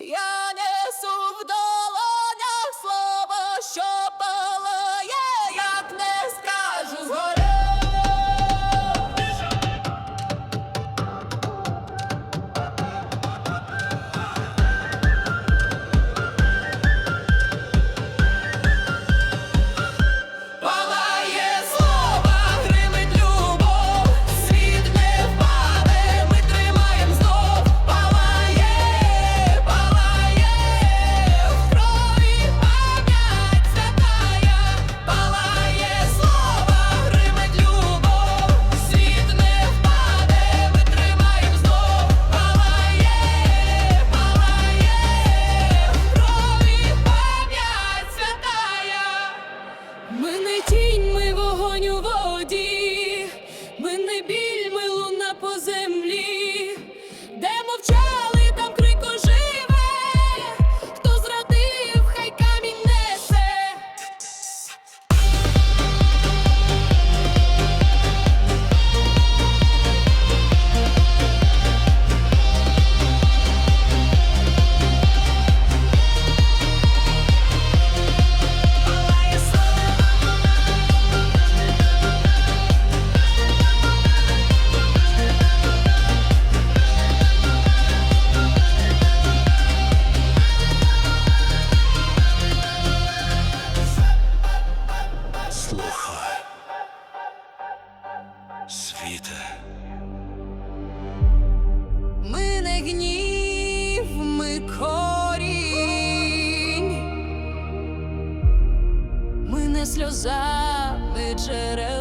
Yeah. of. Світа, Ми не гнів, ми корінь, ми не сльоза, ми джерела.